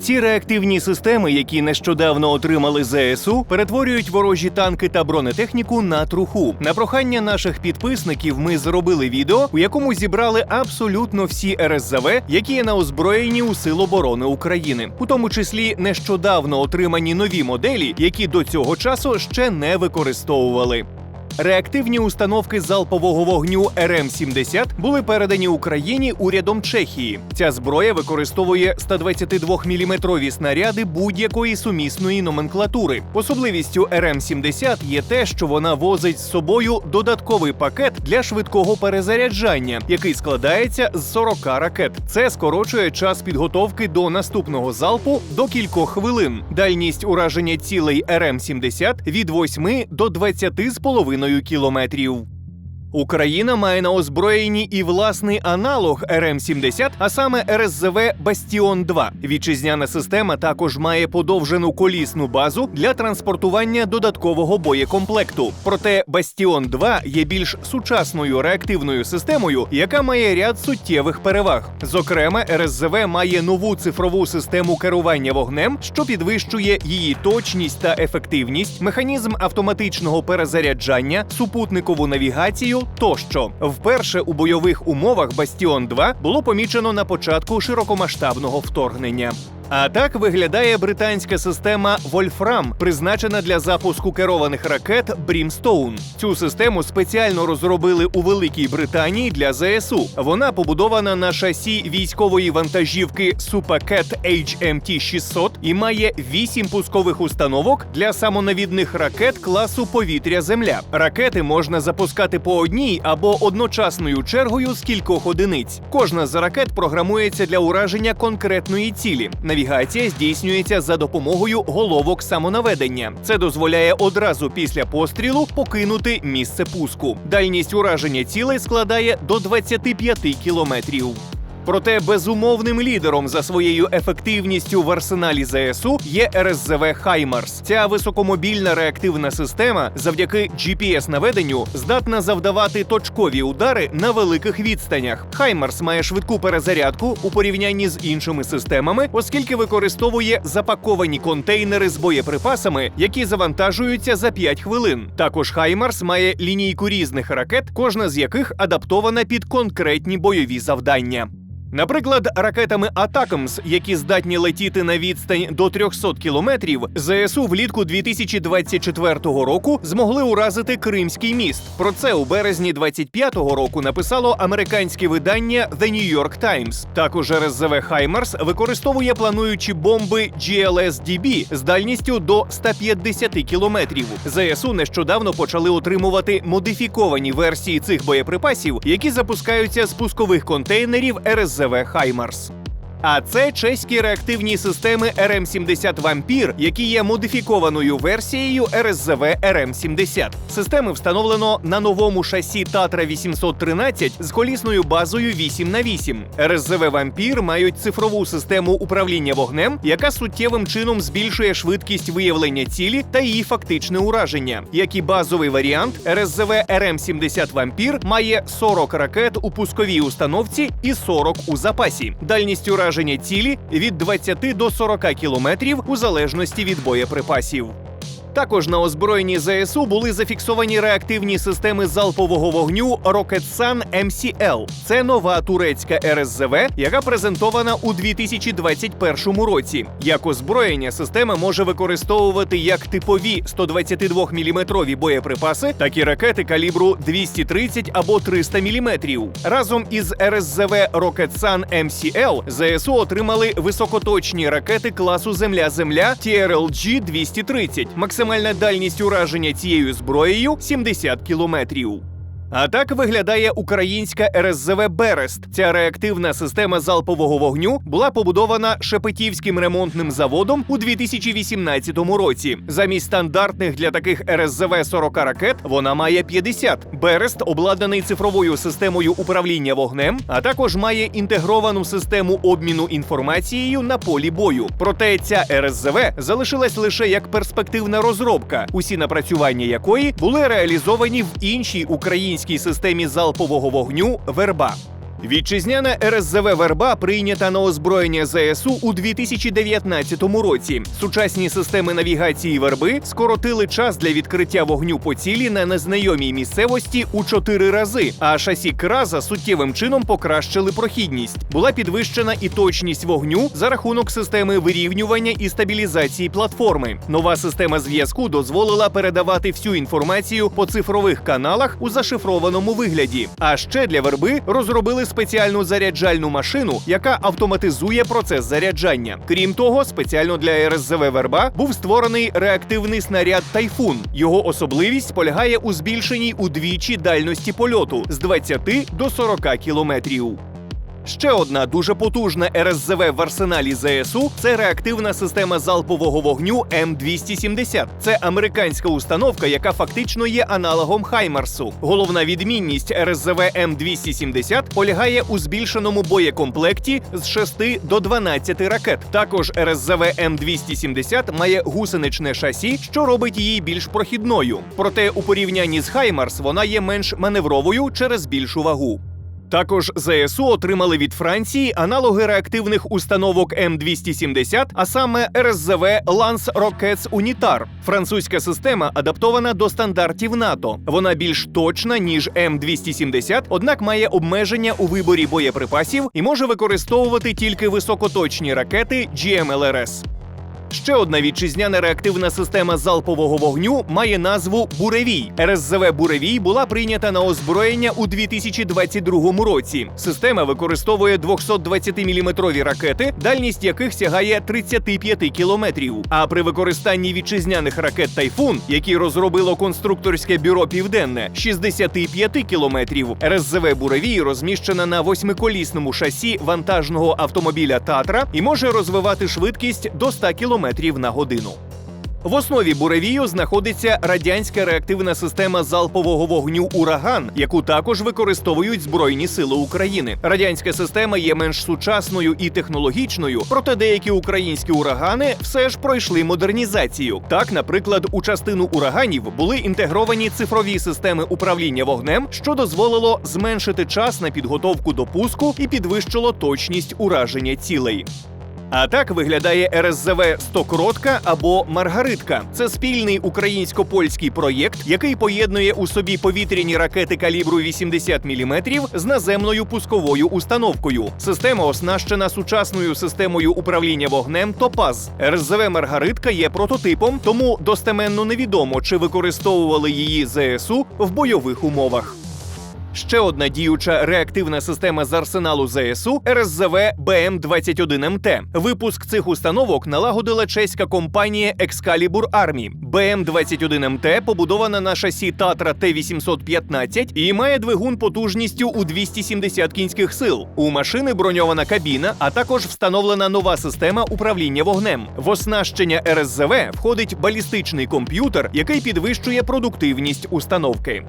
Ці реактивні системи, які нещодавно отримали ЗСУ, перетворюють ворожі танки та бронетехніку на труху. На прохання наших підписників ми зробили відео, у якому зібрали абсолютно всі РСЗВ, які є на озброєнні у Сил оборони України, у тому числі нещодавно отримані нові моделі, які до цього часу ще не використовували. Реактивні установки залпового вогню РМ-70 були передані Україні урядом Чехії. Ця зброя використовує 122-мм снаряди будь-якої сумісної номенклатури. Особливістю РМ-70 є те, що вона возить з собою додатковий пакет для швидкого перезаряджання, який складається з 40 ракет. Це скорочує час підготовки до наступного залпу до кількох хвилин. Дальність ураження цілей РМ-70 від 8 до 20,5 кілометрів. Україна має на озброєнні і власний аналог РМ-70, а саме РСЗВ Бастіон 2 Вітчизняна система також має подовжену колісну базу для транспортування додаткового боєкомплекту. Проте Бастіон 2 є більш сучасною реактивною системою, яка має ряд суттєвих переваг. Зокрема, РСЗВ має нову цифрову систему керування вогнем, що підвищує її точність та ефективність, механізм автоматичного перезаряджання, супутникову навігацію тощо. Вперше у бойових умовах Бастіон 2 було помічено на початку широкомасштабного вторгнення. А так виглядає британська система Вольфрам, призначена для запуску керованих ракет Брімстоун. Цю систему спеціально розробили у Великій Британії для ЗСУ. Вона побудована на шасі військової вантажівки Супакет HMT 600 і має вісім пускових установок для самонавідних ракет класу повітря-земля. Ракети можна запускати по одній або одночасною чергою з кількох одиниць. Кожна з ракет програмується для ураження конкретної цілі. Навігація здійснюється за допомогою головок самонаведення. Це дозволяє одразу після пострілу покинути місце пуску. Дальність ураження цілей складає до 25 кілометрів. Проте безумовним лідером за своєю ефективністю в арсеналі ЗСУ є РСЗВ Хаймарс. Ця високомобільна реактивна система завдяки GPS-наведенню здатна завдавати точкові удари на великих відстанях. Хаймарс має швидку перезарядку у порівнянні з іншими системами, оскільки використовує запаковані контейнери з боєприпасами, які завантажуються за 5 хвилин. Також Хаймарс має лінійку різних ракет, кожна з яких адаптована під конкретні бойові завдання. Наприклад, ракетами Атакамс, які здатні летіти на відстань до 300 кілометрів, ЗСУ влітку 2024 року змогли уразити Кримський міст. Про це у березні 25-го року написало американське видання The New York Times. Також РСЗВ Хаймарс використовує плануючі бомби GLSDB з дальністю до 150 кілометрів. ЗСУ нещодавно почали отримувати модифіковані версії цих боєприпасів, які запускаються з пускових контейнерів РСЗВ Хаймарс. А це чеські реактивні системи РМ-70 Вампір, які є модифікованою версією РСЗВ РМ-70. Системи встановлено на новому шасі Татра 813 з колісною базою 8 на 8 РСЗВ Вампір мають цифрову систему управління вогнем, яка суттєвим чином збільшує швидкість виявлення цілі та її фактичне ураження. Як і базовий варіант, РСЗВ РМ-70 Вампір має 40 ракет у пусковій установці і 40 у запасі. Дальність ураження цілі від 20 до 40 кілометрів у залежності від боєприпасів. Також на озброєнні ЗСУ були зафіксовані реактивні системи залпового вогню Roketsan MCL. Це нова турецька РСЗВ, яка презентована у 2021 році. Як озброєння система може використовувати як типові 122-мм боєприпаси, так і ракети калібру 230 або 300 мм. Разом із РСЗВ Roketsan MCL ЗСУ отримали високоточні ракети класу Земля-Земля TRLG 230 Максимальна дальність ураження цією зброєю 70 кілометрів. А так виглядає українська РСЗВ Берест. Ця реактивна система залпового вогню була побудована Шепетівським ремонтним заводом у 2018 році. Замість стандартних для таких РСЗВ 40 ракет вона має 50. Берест обладнаний цифровою системою управління вогнем, а також має інтегровану систему обміну інформацією на полі бою. Проте ця РСЗВ залишилась лише як перспективна розробка, усі напрацювання якої були реалізовані в іншій українській системі залпового вогню Верба. Вітчизняна РСЗВ Верба прийнята на озброєння ЗСУ у 2019 році. Сучасні системи навігації верби скоротили час для відкриття вогню по цілі на незнайомій місцевості у чотири рази. А шасі краза суттєвим чином покращили прохідність. Була підвищена і точність вогню за рахунок системи вирівнювання і стабілізації платформи. Нова система зв'язку дозволила передавати всю інформацію по цифрових каналах у зашифрованому вигляді. А ще для верби розробили спеціальну заряджальну машину, яка автоматизує процес заряджання. Крім того, спеціально для РСЗВ Верба був створений реактивний снаряд Тайфун. Його особливість полягає у збільшенні удвічі дальності польоту з 20 до 40 кілометрів. Ще одна дуже потужна РСЗВ в арсеналі ЗСУ це реактивна система залпового вогню М270. Це американська установка, яка фактично є аналогом Хаймарсу. Головна відмінність РСЗВ М270 полягає у збільшеному боєкомплекті з 6 до 12 ракет. Також РСЗВ М270 має гусеничне шасі, що робить її більш прохідною. Проте у порівнянні з Хаймарс вона є менш маневровою через більшу вагу. Також ЗСУ отримали від Франції аналоги реактивних установок М270, а саме РСЗВ Lance Rockets Unitar. Французька система адаптована до стандартів НАТО. Вона більш точна ніж М270, однак має обмеження у виборі боєприпасів і може використовувати тільки високоточні ракети GMLRS. Ще одна вітчизняна реактивна система залпового вогню має назву Буревій. РСЗВ Буревій була прийнята на озброєння у 2022 році. Система використовує 220-мм ракети, дальність яких сягає 35 кілометрів. А при використанні вітчизняних ракет Тайфун, які розробило конструкторське бюро Південне, 65 кілометрів. РСЗВ Буревій розміщена на восьмиколісному шасі вантажного автомобіля Татра і може розвивати швидкість до 100 км на годину. В основі буревію знаходиться радянська реактивна система залпового вогню Ураган, яку також використовують Збройні Сили України. Радянська система є менш сучасною і технологічною, проте деякі українські урагани все ж пройшли модернізацію. Так, наприклад, у частину ураганів були інтегровані цифрові системи управління вогнем, що дозволило зменшити час на підготовку до пуску і підвищило точність ураження цілей. А так виглядає РСЗВ Стокротка або Маргаритка. Це спільний українсько-польський проєкт, який поєднує у собі повітряні ракети калібру 80 мм з наземною пусковою установкою. Система оснащена сучасною системою управління вогнем Топаз. РСЗВ Маргаритка є прототипом, тому достеменно невідомо, чи використовували її ЗСУ в бойових умовах. Ще одна діюча реактивна система з арсеналу ЗСУ РСЗВ БМ-21МТ. Випуск цих установок налагодила чеська компанія Excalibur Army. БМ-21МТ побудована на шасі Татра Т-815 і має двигун потужністю у 270 кінських сил. У машини броньована кабіна, а також встановлена нова система управління вогнем. В оснащення РСЗВ входить балістичний комп'ютер, який підвищує продуктивність установки.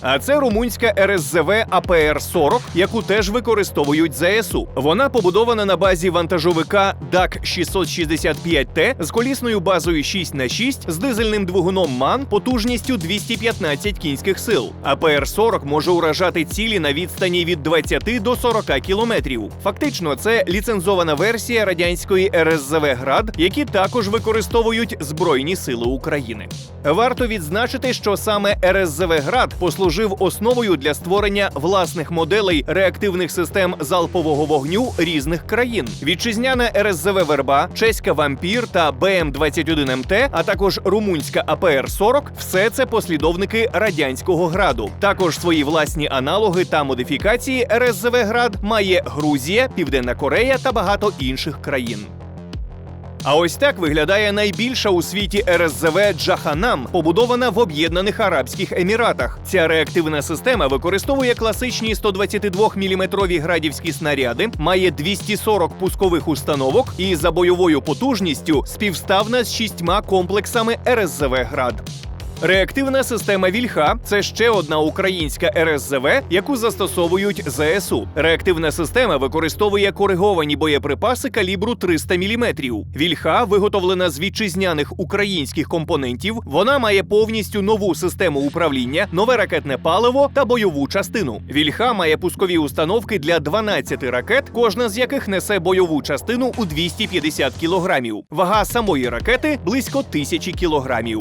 А це румунська РСЗВ АПР-40, яку теж використовують ЗСУ. Вона побудована на базі вантажовика DAC 665T з колісною базою 6 х 6 з дизельним двигуном МАН потужністю 215 кінських сил. АПР-40 може уражати цілі на відстані від 20 до 40 кілометрів. Фактично, це ліцензована версія радянської РСЗВ Град, які також використовують Збройні Сили України. Варто відзначити, що саме РСЗВ Град послужив основою для створення власних моделей реактивних систем залпового вогню різних країн. Вітчизняна РСЗВ Верба, чеська Вампір та БМ-21МТ, а також румунська АПР-40 – все це послідовники радянського граду. Також свої власні аналоги та модифікації РСЗВ Град має Грузія, Південна Корея та багато інших країн. А ось так виглядає найбільша у світі РСЗВ Джаханам, побудована в Об'єднаних Арабських Еміратах. Ця реактивна система використовує класичні 122-мм градівські снаряди, має 240 пускових установок і за бойовою потужністю співставна з шістьма комплексами РСЗВ Град. Реактивна система Вільха це ще одна українська РСЗВ, яку застосовують ЗСУ. Реактивна система використовує кориговані боєприпаси калібру 300 мм. Вільха виготовлена з вітчизняних українських компонентів. Вона має повністю нову систему управління, нове ракетне паливо та бойову частину. Вільха має пускові установки для 12 ракет, кожна з яких несе бойову частину у 250 кілограмів. Вага самої ракети близько 1000 кілограмів.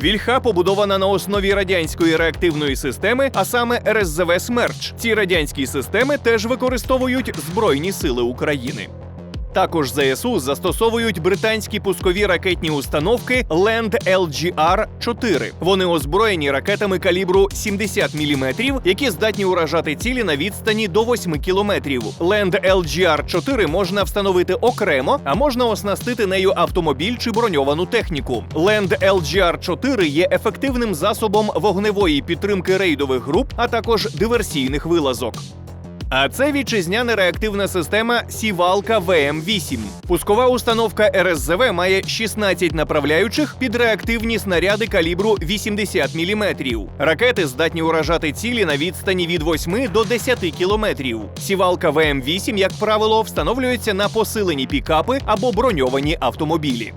Вільха побудована на основі радянської реактивної системи, а саме РСЗВ Смерч. Ці радянські системи теж використовують Збройні сили України. Також ЗСУ застосовують британські пускові ракетні установки Land LGR 4 Вони озброєні ракетами калібру 70 мм, які здатні уражати цілі на відстані до 8 кілометрів. Land LGR 4 можна встановити окремо, а можна оснастити нею автомобіль чи броньовану техніку. Land LGR 4 є ефективним засобом вогневої підтримки рейдових груп, а також диверсійних вилазок. А це вітчизняна реактивна система Сівалка ВМ-8. Пускова установка РСЗВ має 16 направляючих під реактивні снаряди калібру 80 мм. Ракети здатні уражати цілі на відстані від 8 до 10 кілометрів. Сівалка ВМ-8, як правило, встановлюється на посилені пікапи або броньовані автомобілі.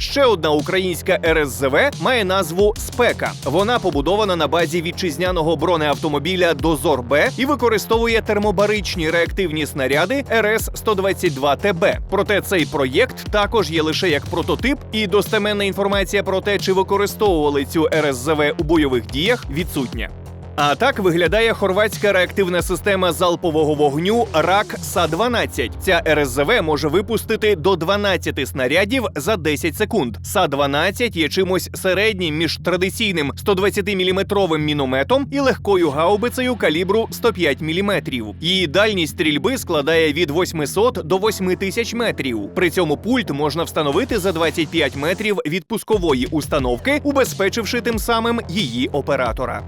Ще одна українська РСЗВ має назву Спека. Вона побудована на базі вітчизняного бронеавтомобіля Дозор Б і використовує термобаричні реактивні снаряди РС 122 ТБ. Проте цей проєкт також є лише як прототип, і достеменна інформація про те, чи використовували цю РСЗВ у бойових діях, відсутня. А так виглядає хорватська реактивна система залпового вогню РАК СА-12. Ця РСЗВ може випустити до 12 снарядів за 10 секунд. СА-12 є чимось середнім між традиційним 120-мм мінометом і легкою гаубицею калібру 105 мм. Її дальність стрільби складає від 800 до 8000 метрів. При цьому пульт можна встановити за 25 метрів від пускової установки, убезпечивши тим самим її оператора.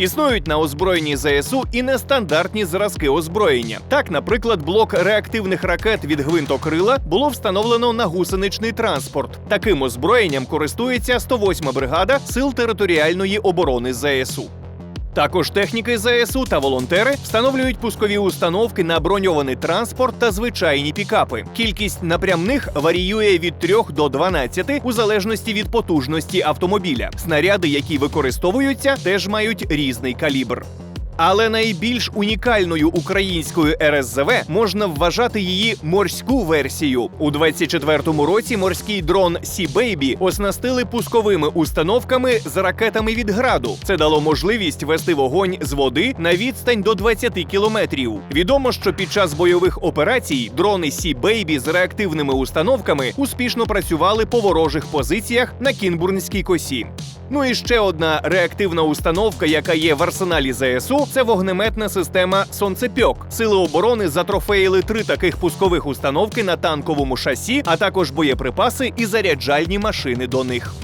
Існують на озброєнні ЗСУ і нестандартні зразки озброєння. Так, наприклад, блок реактивних ракет від гвинтокрила було встановлено на гусеничний транспорт. Таким озброєнням користується 108-ма бригада сил територіальної оборони ЗСУ. Також техніки ЗСУ та волонтери встановлюють пускові установки на броньований транспорт та звичайні пікапи. Кількість напрямних варіює від 3 до 12 у залежності від потужності автомобіля. Снаряди, які використовуються, теж мають різний калібр. Але найбільш унікальною українською РСЗВ можна вважати її морську версію. У 24-му році морський дрон Сі Бейбі оснастили пусковими установками з ракетами від граду. Це дало можливість вести вогонь з води на відстань до 20 кілометрів. Відомо, що під час бойових операцій дрони Сі Бейбі з реактивними установками успішно працювали по ворожих позиціях на Кінбурнській косі. Ну і ще одна реактивна установка, яка є в арсеналі ЗСУ, це вогнеметна система Сонцепьок. Сили оборони затрофеїли три таких пускових установки на танковому шасі, а також боєприпаси і заряджальні машини до них.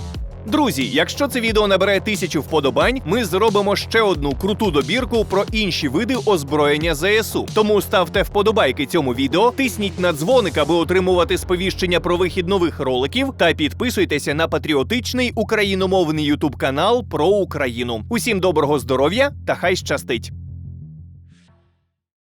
Друзі, якщо це відео набере тисячу вподобань, ми зробимо ще одну круту добірку про інші види озброєння ЗСУ. Тому ставте вподобайки цьому відео, тисніть на дзвоник, аби отримувати сповіщення про вихід нових роликів, та підписуйтеся на патріотичний україномовний ютуб канал про Україну. Усім доброго здоров'я та хай щастить!